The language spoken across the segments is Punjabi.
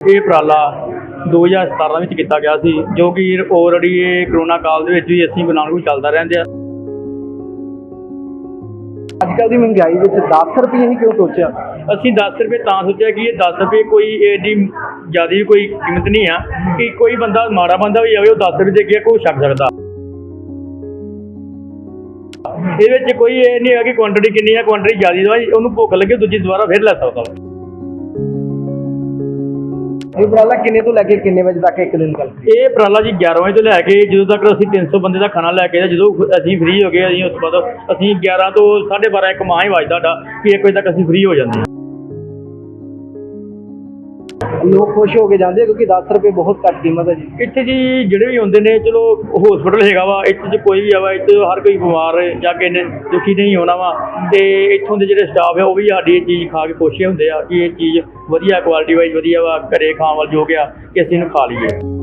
ਇਹ ਉਪਰਾਲਾ 2017 ਵਿੱਚ ਕੀਤਾ ਗਿਆ ਸੀ ਜੋ ਕਿ ਆਲਰੇਡੀ ਇਹ ਕਰੋਨਾ ਕਾਲ ਦੇ ਵਿੱਚ ਵੀ ਅਸੀਂ ਨਾਨਕ ਨੂੰ ਚੱਲਦਾ ਰਹਿੰਦੇ ਆ। ਅੱਜ ਕੱਲ ਦੀ ਮਹਿੰਗਾਈ ਵਿੱਚ 10 ਰੁਪਏ ਹੀ ਕਿਉਂ ਸੋਚਿਆ? ਅਸੀਂ 10 ਰੁਪਏ ਤਾਂ ਸੋਚਿਆ ਕਿ ਇਹ 10 ਰੁਪਏ ਕੋਈ ਏਡੀ ਜ਼ਿਆਦਾ ਕੋਈ ਕੀਮਤ ਨਹੀਂ ਆ ਕਿ ਕੋਈ ਬੰਦਾ ਮਾੜਾ ਬੰਦਾ ਵੀ ਆਵੇ ਉਹ 10 ਰੁਪਏ ਦੇ ਕੇ ਕੋਈ ਛੱਡ ਸਕਦਾ। ਇਹਦੇ ਵਿੱਚ ਕੋਈ ਇਹ ਨਹੀਂ ਹੈ ਕਿ ਕੁਆਂਟੀਟੀ ਕਿੰਨੀ ਆ ਕੁਆਂਟੀਟੀ ਜ਼ਿਆਦਾ ਦਵਾਈ ਉਹਨੂੰ ਭੁੱਖ ਲੱਗੇ ਦੂਜੀ ਦੁਬਾਰਾ ਫਿਰ ਲੈ ਸਕਦਾ। ਇਹ ਉਪਰਾਲਾ ਕਿੰਨੇ ਤੋਂ ਲੈ ਕੇ ਕਿੰਨੇ ਵਜੇ ਤੱਕ ਇੱਕ ਦਿਨ ਚੱਲਦਾ ਇਹ ਉਪਰਾਲਾ ਜੀ 11 ਵਜੇ ਤੋਂ ਲੈ ਕੇ ਜਦੋਂ ਤੱਕ ਅਸੀਂ 300 ਬੰਦੇ ਦਾ ਖਾਣਾ ਲੈ ਕੇ ਆਏ, ਜਦੋਂ ਅਸੀਂ ਫ੍ਰੀ ਹੋ ਗਏ ਅਸੀਂ ਉਸ ਤੋਂ ਬਾਅਦ ਅਸੀਂ 11 ਤੋਂ 12:30 ਇੱਕ ਮਾਹ ਹੀ ਵੱਜਦਾ ਸਾਡਾ ਕਿ 1 ਵਜੇ ਤੱਕ ਅਸੀਂ ਫ੍ਰੀ ਹੋ ਜਾਂਦੇ ਹਾਂ। ਲੋਕ ਖੁਸ਼ ਹੋ ਕੇ ਜਾਂਦੇ ਆ ਕਿਉਂਕਿ 10 ਰੁਪਏ ਬਹੁਤ ਘੱਟ ਕੀਮਤ ਹੈ ਜੀ। ਇੱਥੇ ਜੀ ਜਿਹੜੇ ਵੀ ਹੁੰਦੇ ਨੇ, ਚਲੋ ਹਸਪੀਟਲ ਹੈਗਾ ਵਾ, ਇੱਥੇ 'ਚ ਕੋਈ ਵੀ ਆਵਾ, ਇੱਥੇ ਹਰ ਕੋਈ ਬਿਮਾਰ ਹੈ ਜਾਂ ਕਿਸੇ ਨੇ ਦੁਖੀ ਨਹੀਂ ਹੋਣਾ ਵਾ। ਤੇ ਇੱਥੋਂ ਦੇ ਜਿਹੜੇ ਸਟਾਫ ਆ, ਉਹ ਵੀ ਸਾਡੀ ਇਹ ਚੀਜ਼ ਖਾ ਕੇ ਖੁਸ਼ ਹੁੰਦੇ ਆ ਕਿ ਇਹ ਚੀਜ਼ ਵਧੀਆ ਕੁਆਲਿਟੀ ਵਾਈਜ਼ ਵਧੀਆ ਵਾ, ਘਰੇ ਖਾਣ ਵਾਲ ਜੋ ਗਿਆ ਕਿ ਅਸੀਂ ਇਹਨੂੰ ਖਾ ਲਈਏ।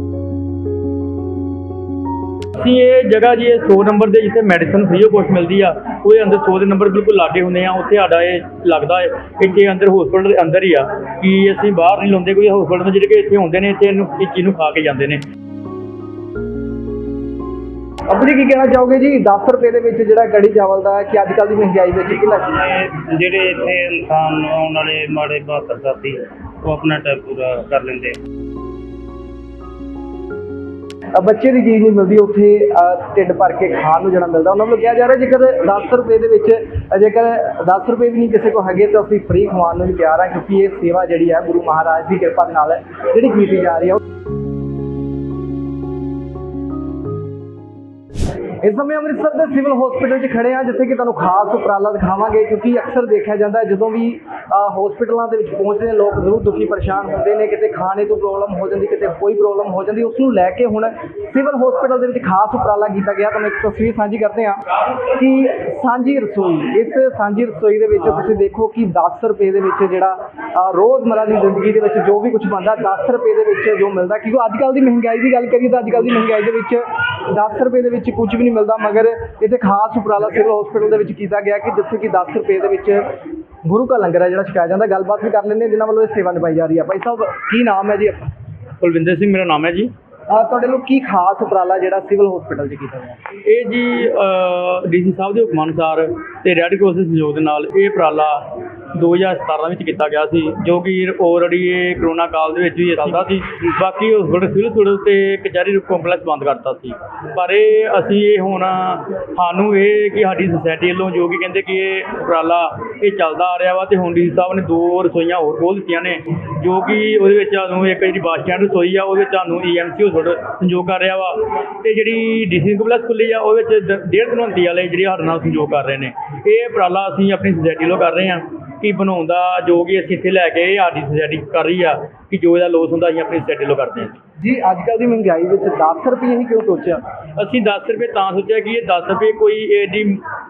ਅਸੀਂ ਇਹ ਜਗ੍ਹਾ ਜੀ ਇਹ 100 ਨੰਬਰ ਦੇ ਜਿੱਥੇ ਮੈਡੀਸਨ ਫ੍ਰੀ ਆਫ ਕੋਸਟ ਮਿਲਦੀ ਆ ਉਹਦੇ ਅੰਦਰ 100 ਦੇ ਨੰਬਰ ਬਿਲਕੁਲ ਲਾਗੇ ਹੁੰਦੇ ਆ ਉੱਥੇ ਸਾਡਾ ਇਹ ਲੱਗਦਾ ਹੈ ਇੱਥੇ ਅੰਦਰ ਹਸਪੀਟਲ ਦੇ ਅੰਦਰ ਹੀ ਆ ਕਿ ਅਸੀਂ ਬਾਹਰ ਨਹੀਂ ਲਾਉਂਦੇ ਕੋਈ ਹਸਪੀਟਲ ਦੇ ਜਿਹੜੇ ਕਿ ਇੱਥੇ ਹੁੰਦੇ ਨੇ ਇੱਥੇ ਇਹਨੂੰ ਚੀਜ਼ ਨੂੰ ਖਾ ਕੇ ਜਾਂਦੇ ਨੇ। ਆਪਣੀ ਕੀ ਕਹਿਣਾ ਚਾਹੋਗੇ ਜੀ? 10 ਰੁਪਏ ਦੇ ਵਿੱਚ ਜਿਹੜਾ ਕੜੀ ਚਾਵਲ ਦਾ ਹੈ ਕਿ ਅੱਜ ਕੱਲ ਦੀ ਮਹਿੰਗਾਈ ਵਿੱਚ ਕਿੰਨਾ ਇਹ ਜਿਹੜੇ ਇੱਥੇ ਇਨਸਾਨ ਆਉਣ ਵਾਲੇ ਮਾੜੇ ਬਹਾਦਰ ਸਾਥੀ ਉਹ ਆਪਣਾ ਟਾਈਮ ਪੂਰਾ ਕਰ ਲੈਂਦੇ। ਆ ਅ, ਬੱਚੇ ਦੀ ਚੀਜ਼ ਨਹੀਂ ਮਿਲਦੀ ਉੱਥੇ ਅ, ਢਿੱਡ ਭਰ ਕੇ ਖਾਣ ਨੂੰ ਜਿਹੜਾ ਮਿਲਦਾ। ਉਹਨਾਂ ਵੱਲੋਂ ਕਿਹਾ ਜਾ ਰਿਹਾ ਜੇਕਰ 10 ਰੁਪਏ ਦੇ ਵਿੱਚ ਅ, ਜੇਕਰ 10 ਰੁਪਏ ਵੀ ਨਹੀਂ ਕਿਸੇ ਕੋਲ ਹੈਗੇ ਤਾਂ ਅਸੀਂ ਫ੍ਰੀ ਖਵਾਉਣ ਨੂੰ ਵੀ ਤਿਆਰ ਹਾਂ ਕਿਉਂਕਿ ਇਹ ਸੇਵਾ ਜਿਹੜੀ ਹੈ ਗੁਰੂ ਮਹਾਰਾਜ ਦੀ ਕਿਰਪਾ ਦੇ ਨਾਲ ਜਿਹੜੀ ਕੀਤੀ ਜਾ ਰਹੀ ਹੈ ਇਸ ਸਮੇਂ ਅੰਮ੍ਰਿਤਸਰ ਦੇ ਸਿਵਲ ਹਸਪੀਟਲ 'ਚ ਖੜੇ ਆ ਜਿੱਥੇ ਕਿ ਤੁਹਾਨੂੰ ਖਾਸ ਉਪਰਾਲਾ ਦਿਖਾਵਾਂਗੇ ਕਿਉਂਕਿ ਅਕਸਰ ਦੇਖਿਆ ਜਾਂਦਾ ਜਦੋਂ ਵੀ ਅ, ਹਸਪੀਟਲਾਂ ਦੇ ਵਿੱਚ ਪਹੁੰਚਦੇ ਨੇ ਲੋਕ ਜ਼ਰੂਰ ਦੁਖੀ ਪਰੇਸ਼ਾਨ ਹੁੰਦੇ ਨੇ ਕਿਤੇ ਖਾਣੇ ਤੋਂ ਪ੍ਰੋਬਲਮ ਹੋ ਜਾਂਦੀ ਕਿਤੇ ਕੋਈ ਪ੍ਰੋਬਲਮ ਹੋ ਜਾਂਦੀ ਉਸ ਨੂੰ ਲੈ ਕੇ ਹੁਣ ਸਿਵਲ ਹਸਪੀਟਲ ਦੇ ਵਿੱਚ ਖਾਸ ਉਪਰਾਲਾ ਕੀਤਾ ਗਿਆ। ਤੁਹਾਨੂੰ ਇੱਕ ਤਸਵੀਰ ਸਾਂਝੀ ਕਰਦੇ ਹਾਂ ਕਿ ਸਾਂਝੀ ਰਸੋਈ ਇਸ ਸਾਂਝੀ ਰਸੋਈ ਦੇ ਵਿੱਚ ਤੁਸੀਂ ਦੇਖੋ ਕਿ 10 ਰੁਪਏ ਦੇ ਵਿੱਚ ਜਿਹੜਾ ਰੋਜ਼ਮਰਾ ਦੀ ਜ਼ਿੰਦਗੀ ਦੇ ਵਿੱਚ ਜੋ ਵੀ ਕੁਝ ਬਣਦਾ 10 ਰੁਪਏ ਦੇ ਵਿੱਚ ਜੋ ਮਿਲਦਾ ਕਿਉਂਕਿ ਅੱਜ ਕੱਲ ਦੀ ਮਹਿੰਗਾਈ ਦੀ ਗੱਲ ਕਰੀਏ ਤਾਂ ਅੱਜ ਕੱਲ ਦੀ ਮਹਿੰਗਾਈ ਦੇ ਵਿੱਚ 10 ਰੁਪਏ ਦੇ ਵਿੱਚ ਕੁਝ ਵੀ ਨਹੀਂ ਮਿਲਦਾ ਮਗਰ ਇੱਥੇ ਖਾਸ ਉਪਰਾਲਾ ਸਿਵਲ ਹਸਪੀਟਲ ਦੇ ਵਿੱਚ ਕੀਤਾ ਗਿਆ ਕਿ ਜਿੱਥੇ ਕਿ 10 ਰੁਪਏ ਦੇ ਵਿੱਚ ਗੁਰੂ ਕਾ ਲੰਗਰ ਹੈ ਜਿਹੜਾ ਛਕਾਇਆ ਜਾਂਦਾ। ਗੱਲਬਾਤ ਵੀ ਕਰ ਲੈਂਦੇ ਹਾਂ ਜਿਨ੍ਹਾਂ ਵੱਲੋਂ ਇਹ ਸੇਵਾ ਨਿਭਾਈ ਜਾ ਰਹੀ ਹੈ। ਭਾਈ ਸਾਹਿਬ ਕੀ ਨਾਮ ਹੈ ਜੀ ਕੁਲਵਿੰਦਰ ਸਿੰਘ ਮੇਰਾ ਨਾਮ ਹੈ ਜੀ। ਤੁਹਾਡੇ ਲੋਕ ਕੀ ਖਾਸ ਉਪਰਾਲਾ ਜਿਹੜਾ ਸਿਵਲ ਹਸਪੀਟਲ 'ਚ ਕੀਤਾ ਗਿਆ? ਇਹ ਜੀ ਡੀਸੀ ਸਾਹਿਬ ਦੇ ਹੁਕਮ ਅਨੁਸਾਰ ਤੇ ਰੈੱਡ ਕਰਾਸ ਦੇ ਸਹਿਯੋਗ ਦੇ ਨਾਲ ਇਹ ਉਪਰਾਲਾ 2017 ਵਿੱਚ ਕੀਤਾ ਗਿਆ ਸੀ, ਜੋ ਕਿ ਆਲਰੇਡੀ ਇਹ ਕਰੋਨਾ ਕਾਲ ਦੇ ਵਿੱਚ ਵੀ ਚੱਲਦਾ ਸੀ। ਬਾਕੀ ਹਸਪੀਟਲ ਸਿਵਲ ਹਸਪੀਟਲ ਤੇ ਕਚਹਿਰੀ ਕੰਪਲੈਕਸ ਬੰਦ ਕਰਤਾ ਸੀ। ਪਰ ਇਹ ਅਸੀਂ ਇਹ ਹੁਣ ਸਾਨੂੰ ਇਹ ਕਿ ਸਾਡੀ ਸੁਸਾਇਟੀ ਵੱਲੋਂ ਜੋ ਕਿ ਕਹਿੰਦੇ ਕਿ ਇਹ ਉਪਰਾਲਾ ਇਹ ਚੱਲਦਾ ਆ ਰਿਹਾ ਵਾ ਤੇ ਹੁਣ ਡੀਸੀ ਸਾਹਿਬ ਨੇ ਦੋ ਰਸੋਈਆਂ ਹੋਰ ਖੋਲ੍ਹ ਦਿੱਤੀਆਂ ਨੇ, ਜੋ ਕਿ ਉਹਦੇ ਵਿੱਚ ਸਾਨੂੰ ਇੱਕ ਜਿਹੜੀ ਬੱਸ ਸਟੈਂਡ ਰਸੋਈ ਆ, ਉਹਦੇ ਵਿੱਚ ਸਾਨੂੰ ਈਐਮਸੀ ਹਸਪੀਟਲ ਸੰਯੋਗ ਕਰ ਰਿਹਾ ਵਾ। ਤੇ ਜਿਹੜੀ ਡੀਸੀ ਕੰਪਲੈਕਸ ਖੁੱਲੀ ਆ, ਉਹਦੇ ਵਿੱਚ ਡ- ਡੇਢ ਧਨਵੰਤੀ ਵਾਲੇ ਜਿਹੜੇ ਸਾਡੇ ਨਾਲ ਸੰਯੋਗ ਕਰ ਰਹੇ ਨੇ। ਇਹ ਉਪਰਾਲਾ ਅਸੀਂ ਆਪਣੀ ਸੁਸਾਇਟੀ ਵੱਲੋਂ ਕਰ ਰਹੇ ਹਾਂ। ਕਿ ਬਣਾਉਣ ਦਾ ਜੋ ਕਿ ਅਸੀਂ ਇੱਥੇ ਲੈ ਕੇ ਇਹ ਸਾਡੀ ਸੁਸਾਇਟੀ ਕਰ ਰਹੀ ਆ ਕਿ ਜੋ ਇਹਦਾ ਲੋਸ ਹੁੰਦਾ ਅਸੀਂ ਆਪਣੀ ਸੁਸਾਇਟੀ ਵੱਲੋਂ ਕਰਦੇ ਹਾਂ ਜੀ ਅੱਜ ਕੱਲ ਦੀ ਮਹਿੰਗਾਈ ਵਿੱਚ 10 ਰੁਪਏ ਹੀ ਕਿਉਂ ਸੋਚਿਆ? ਅਸੀਂ 10 ਰੁਪਏ ਤਾਂ ਸੋਚਿਆ ਕਿ ਇਹ 10 ਰੁਪਏ ਕੋਈ ਏਡੀ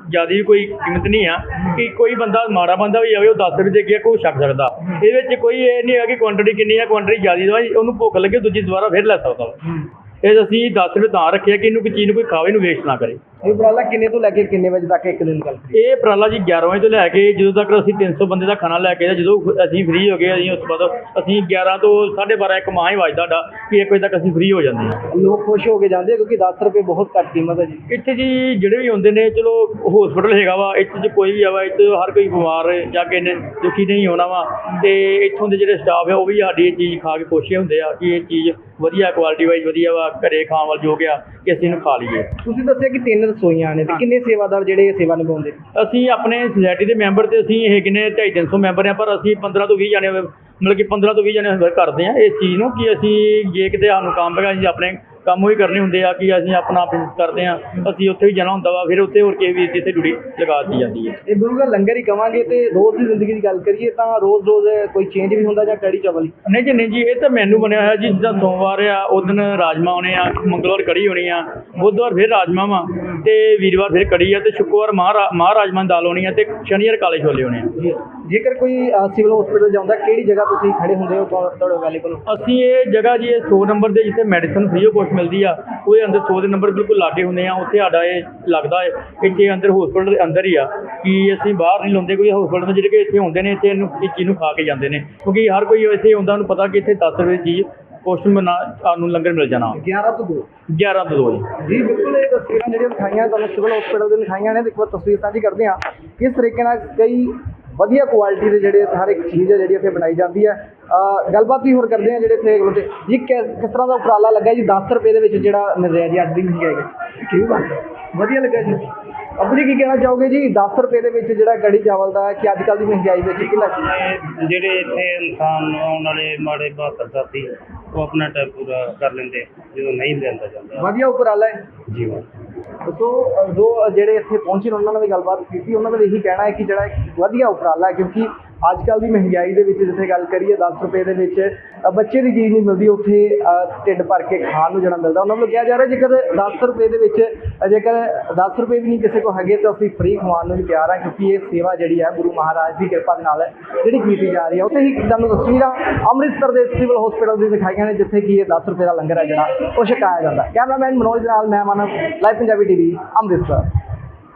ਜ਼ਿਆਦਾ ਵੀ ਕੋਈ ਕੀਮਤ ਨਹੀਂ ਆ ਕਿ ਕੋਈ ਬੰਦਾ ਮਾੜਾ ਬੰਦਾ ਵੀ ਆਵੇ ਉਹ 10 ਰੁਪਏ ਦੇ ਕੇ ਕੋਈ ਛੱਡ ਸਕਦਾ। ਇਹਦੇ ਵਿੱਚ ਕੋਈ ਇਹ ਨਹੀਂ ਹੈ ਕਿ ਕੁਆਂਟੀਟੀ ਕਿੰਨੀ ਆ ਕੁਆਂਟੀਟੀ ਜ਼ਿਆਦਾ ਦਵਾਈ ਉਹਨੂੰ ਭੁੱਖ ਲੱਗੇ ਦੂਜੀ ਦੁਬਾਰਾ ਫਿਰ ਲੈ ਸਕਦਾ। ਇਹ ਅਸੀਂ 10 ਰੁਪਏ ਤਾਂ ਰੱਖਿਆ ਕਿ ਇਹਨੂੰ ਕੋਈ ਚੀਜ਼ ਨੂੰ ਕੋਈ ਖਾਵੇ ਨੂੰ ਵੇਸਟ ਨਾ ਕਰੇ। ਇਹ ਉਪਰਾਲਾ ਕਿੰਨੇ ਤੋਂ ਲੈ ਕੇ ਕਿੰਨੇ ਵਜੇ ਤੱਕ ਇੱਕ ਦਿਨ ਚੱਲਦਾ ਇਹ ਉਪਰਾਲਾ ਜੀ 11 ਵਜੇ ਤੋਂ ਲੈ ਕੇ ਜਦੋਂ ਤੱਕ ਅਸੀਂ 300 ਬੰਦੇ ਦਾ ਖਾਣਾ ਲੈ ਕੇ ਜਦੋਂ ਅਸੀਂ ਫ੍ਰੀ ਹੋ ਗਏ ਅਸੀਂ ਉਸ ਤੋਂ ਬਾਅਦ ਅਸੀਂ 11 ਤੋਂ 12:30 ਇੱਕ ਮਾਹ ਹੀ ਵੱਜਦਾ ਸਾਡਾ ਕਿ 1 ਵਜੇ ਤੱਕ ਅਸੀਂ ਫ੍ਰੀ ਹੋ ਜਾਂਦੇ ਹਾਂ। ਲੋਕ ਖੁਸ਼ ਹੋ ਕੇ ਜਾਂਦੇ ਕਿਉਂਕਿ 10 ਰੁਪਏ ਬਹੁਤ ਘੱਟ ਕੀਮਤ ਹੈ ਜੀ। ਇੱਥੇ ਜੀ ਜਿਹੜੇ ਵੀ ਹੁੰਦੇ ਨੇ ਚਲੋ ਹਸਪੀਟਲ ਹੈਗਾ ਵਾ ਇੱਥੇ 'ਚ ਕੋਈ ਵੀ ਆਵਾ ਇੱਥੇ ਹਰ ਕੋਈ ਬਿਮਾਰ ਹੈ ਜਾਂ ਕਿਸੇ ਨੇ ਦੁਖੀ ਨਹੀਂ ਹੋਣਾ ਵਾ ਤੇ ਇੱਥੋਂ ਦੇ ਜਿਹੜੇ ਸਟਾਫ ਹੈ ਉਹ ਵੀ ਸਾਡੀ ਇਹ ਚੀਜ਼ ਖਾ ਕੇ ਖੁਸ਼ ਹੁੰਦੇ ਆ ਕਿ ਇਹ ਚੀਜ਼ ਵਧੀਆ ਕੁਆਲਿਟੀ ਵਾਈਜ਼ ਵਧੀਆ ਵਾ ਘਰੇ ਖਾਣ ਵਾਲ ਯੋਗ ਆ ਕਿ ਅਸੀਂ ਇਹਨੂੰ ਖਾ ਲਈਏ। ਤੁਸੀਂ ਦੱਸਿਆ ਕਿ ਤਿੰਨ ਰਸੋਈਆਂ ਨੇ ਤੇ ਕਿੰਨੇ ਸੇਵਾਦਾਰ ਜਿਹੜੇ ਇਹ ਸੇਵਾ ਨਿਭਾਉਂਦੇ ਅਸੀਂ ਆਪਣੇ ਸੁਸਾਇਟੀ ਦੇ ਮੈਂਬਰ ਤੇ ਅਸੀਂ ਇਹ ਕਿੰਨੇ 250 ਮੈਂਬਰ ਆ ਪਰ ਅਸੀਂ 15 ਤੋਂ 20 ਜਣੇ ਮਤਲਬ ਕਿ 15 ਤੋਂ 20 ਜਣੇ ਵਰਕ ਕਰਦੇ ਆ ਇਸ ਚੀਜ਼ ਨੂੰ ਕਿ ਅਸੀਂ ਜੇ ਕਿਤੇ ਸਾਨੂੰ ਕੰਮ ਪਗਾ ਅਸੀਂ ਆਪਣੇ ਕੰਮ ਹੀ ਕਰਨੇ ਹੁੰਦੇ ਆ ਕਿ ਅਸੀਂ ਆਪਣਾ ਬਿਜ਼ਨਸ ਕਰਦੇ ਆ ਅਸੀਂ ਉੱਥੇ ਵੀ ਜਾਣਾ ਹੁੰਦਾ ਵਾ ਫਿਰ ਉੱਥੇ ਹੋਰ ਕਿਸੇ ਵੀ ਜਿੱਥੇ ਡਿਊਟੀ ਲਗਾ ਦਿੱਤੀ ਜਾਂਦੀ ਹੈ। ਇਹ ਗੁਰੂ ਦਾ ਲੰਗਰ ਹੀ ਕਵਾਂਗੇ ਤੇ ਰੋਜ਼ ਦੀ ਜ਼ਿੰਦਗੀ ਦੀ ਗੱਲ ਕਰੀਏ ਤਾਂ ਰੋਜ਼ ਰੋਜ਼ ਕੋਈ ਚੇਂਜ ਵੀ ਹੁੰਦਾ ਜਾਂ ਕੜੀ ਚਾਵਲ ਹੀ? ਨਹੀਂ ਜੀ ਨਹੀਂ ਜੀ ਇਹ ਤਾਂ ਮੈਨੂ ਬਣਿਆ ਹੋਇਆ ਜੀ ਜਿੱਦਾਂ ਸੋਮਵਾਰ ਆ ਉਸ ਦਿਨ ਰਾਜਮਾ ਹੋਣੇ ਆ ਮੰਗਲਵਾਰ ਕੜੀ ਹੋਣੀ ਆ ਬੁੱਧਵਾਰ ਫਿਰ ਰਾਜਮਾ ਵਾ ਤੇ ਵੀਰਵਾਰ ਫਿਰ ਕੜੀ ਆ ਤੇ ਸ਼ੁੱਕਰਵਾਰ ਮਾਹ ਰਾਜਮਾ ਦਾਲ ਹੋਣੀ ਆ ਤੇ ਸ਼ਨੀਵਾਰ ਕਾਲੇ ਛੋਲੇ ਹੋਣੇ ਆ। ਜੇਕਰ ਕੋਈ ਸਿਵਲ ਹਸਪੀਟਲ ਜਾਂਦਾ ਕਿਹੜੀ ਜਗ੍ਹਾ ਤੁਸੀਂ ਖੜੇ ਹੁੰਦੇ ਹੋ ਤੁਹਾ- ਤੁਹਾਡੇ ਅਵੇਲੇਬਲ ਅਸੀਂ ਇਹ ਜਗ੍ਹਾ ਜੀ ਇਹ 100 ਨੰਬਰ ਦੇ ਜਿੱਥੇ ਮੈਡੀਸਨ ਫ੍ਰੀ ਆਫ ਮਿਲਦੀ ਆ ਉਹਦੇ ਅੰਦਰ 100 ਦੇ ਨੰਬਰ ਬਿਲਕੁਲ ਲਾਗੇ ਹੁੰਦੇ ਆ ਉੱਥੇ ਸਾਡਾ ਇਹ ਲੱਗਦਾ ਹੈ ਇੱਥੇ ਅੰਦਰ ਹਸਪੀਟਲ ਦੇ ਅੰਦਰ ਹੀ ਆ ਕਿ ਅਸੀਂ ਬਾਹਰ ਨਹੀਂ ਲਾਉਂਦੇ ਕੋਈ ਹਸਪੀਟਲ ਜਿਹੜੇ ਕਿ ਇੱਥੇ ਹੁੰਦੇ ਨੇ ਇੱਥੇ ਇਹਨੂੰ ਇਸ ਚੀਜ਼ ਨੂੰ ਖਾ ਕੇ ਜਾਂਦੇ ਨੇ ਕਿਉਂਕਿ ਹਰ ਕੋਈ ਇੱਥੇ ਹੁੰਦਾ ਉਹਨੂੰ ਪਤਾ ਕਿ ਇੱਥੇ 10 ਰੁਪਏ ਦੀ ਚੀਜ਼ ਕੁਛ ਬਣਾ ਸਾਨੂੰ ਲੰਗਰ ਮਿਲ ਜਾਣਾ। 11 ਤੋਂ 2 11 ਤੋਂ 2 ਜੀ। ਜੀ ਬਿਲਕੁਲ ਇਹ ਤਸਵੀਰਾਂ ਜਿਹੜੀਆਂ ਦਿਖਾਈਆਂ ਤੁਹਾਨੂੰ ਸਿਵਲ ਹਸਪੀਟਲ ਦੇ ਦਿਖਾਈਆਂ ਨੇ ਦੇਖੋ ਤਸਵੀਰ ਸਾਂਝੀ ਕਰਦੇ ਹਾਂ ਕਿਸ ਤਰੀਕੇ ਨਾਲ ਕਈ ਵਧੀਆ ਕੁਆਲਿਟੀ ਦੇ ਜਿਹੜੇ ਹਰ ਇੱਕ ਚੀਜ਼ ਹੈ ਜਿਹੜੀ ਇੱਥੇ ਬਣਾਈ ਜਾਂਦੀ ਹੈ ਗੱਲਬਾਤ ਵੀ ਹੋਰ ਕਰਦੇ ਹਾਂ ਜਿਹੜੇ ਇੱਥੇ ਖਲੋਤੇ ਜੀ ਕਿਸ ਕਿਸ ਤਰ੍ਹਾਂ ਦਾ ਉਪਰਾਲਾ ਲੱਗਾ ਜੀ? 10 ਰੁਪਏ ਦੇ ਵਿੱਚ ਜਿਹੜਾ ਮਿਲ ਰਿਹਾ ਜੀ ਅੱਜ ਦੀ ਮਹਿੰਗਾਈ ਵਿੱਚ ਠੀਕ ਆ ਵਧੀਆ ਲੱਗਾ ਜੀ। ਅਬਰੀ ਕੀ ਕਹਿਣਾ ਚਾਹੋਗੇ ਜੀ? 10 ਰੁਪਏ ਦੇ ਵਿੱਚ ਜਿਹੜਾ ਕੜੀ ਚਾਵਲ ਦਾ ਹੈ ਕਿ ਅੱਜ ਕੱਲ੍ਹ ਦੀ ਮਹਿੰਗਾਈ ਵਿੱਚ ਕਿੰਨਾ ਇਹ ਜਿਹੜੇ ਇੱਥੇ ਇਨਸਾਨ ਆਉਣ ਵਾਲੇ ਮਾੜੇ ਬਹਾਦਰ ਸਾਥੀ ਉਹ ਆਪਣਾ ਟਾਈਮ ਪੂਰਾ ਕਰ ਲੈਂਦੇ। ਜਦੋਂ ਨਹੀਂ ਲੈਂਦਾ ਜਾਂਦਾ। ਵਧੀਆ ਉਪਰਾਲਾ ਹੈ। ਜੀਵਨ ਸੋ ਜੋ ਜਿਹੜੇ ਇੱਥੇ ਪਹੁੰਚੇ ਉਹਨਾਂ ਨਾਲ ਵੀ ਗੱਲਬਾਤ ਕੀਤੀ। ਉਹਨਾਂ ਦਾ ਵੀ ਇਹੀ ਕਹਿਣਾ ਹੈ ਕਿ ਜਿਹੜਾ ਵਧੀਆ ਉਪਰਾਲਾ, ਕਿਉਂਕਿ ਅੱਜ ਕੱਲ ਦੀ ਮਹਿੰਗਾਈ ਦੇ ਵਿੱਚ ਜਿੱਥੇ ਗੱਲ ਕਰੀਏ 10 ਰੁਪਏ ਦੇ ਵਿੱਚ ਬੱਚੇ ਦੀ ਚੀਜ਼ ਨਹੀਂ ਮਿਲਦੀ, ਉੱਥੇ ਢਿੱਡ ਭਰ ਕੇ ਖਾਣ ਨੂੰ ਜਿਹੜਾ ਮਿਲਦਾ। ਉਹਨਾਂ ਵੱਲੋਂ ਕਿਹਾ ਜਾ ਰਿਹਾ, ਜੇਕਰ 10 ਰੁਪਏ ਦੇ ਵਿੱਚ ਜੇਕਰ 10 ਰੁਪਏ ਵੀ ਨਹੀਂ ਕਿਸੇ ਕੋਲ ਹੈਗੇ, ਤਾਂ ਅਸੀਂ ਫ੍ਰੀ ਖਵਾਉਣ ਨੂੰ ਵੀ ਤਿਆਰ ਹਾਂ, ਕਿਉਂਕਿ ਇਹ ਸੇਵਾ ਜਿਹੜੀ ਹੈ, ਗੁਰੂ ਮਹਾਰਾਜ ਦੀ ਕਿਰਪਾ ਦੇ ਨਾਲ ਜਿਹੜੀ ਕੀਤੀ ਜਾ ਰਹੀ ਹੈ। ਉੱਥੇ ਹੀ ਤੁਹਾਨੂੰ ਤਸਵੀਰਾਂ ਅੰਮ੍ਰਿਤਸਰ ਦੇ ਸਿਵਲ ਹਸਪੀਟਲ ਦੀ ਦਿਖਾਈਆਂ ਨੇ, ਜਿੱਥੇ ਕਿ ਇਹ 10 ਰੁਪਏ ਦਾ ਲੰਗਰ ਹੈ ਜਿਹੜਾ, ਉਹ ਛਕਾਇਆ ਜਾਂਦਾ। ਕੈਮਰਾਮੈਨ ਮਨੋਜ ਦੇ ਨਾਲ ਮੈਂ, Manav, live Punjabi TV, Amritsar.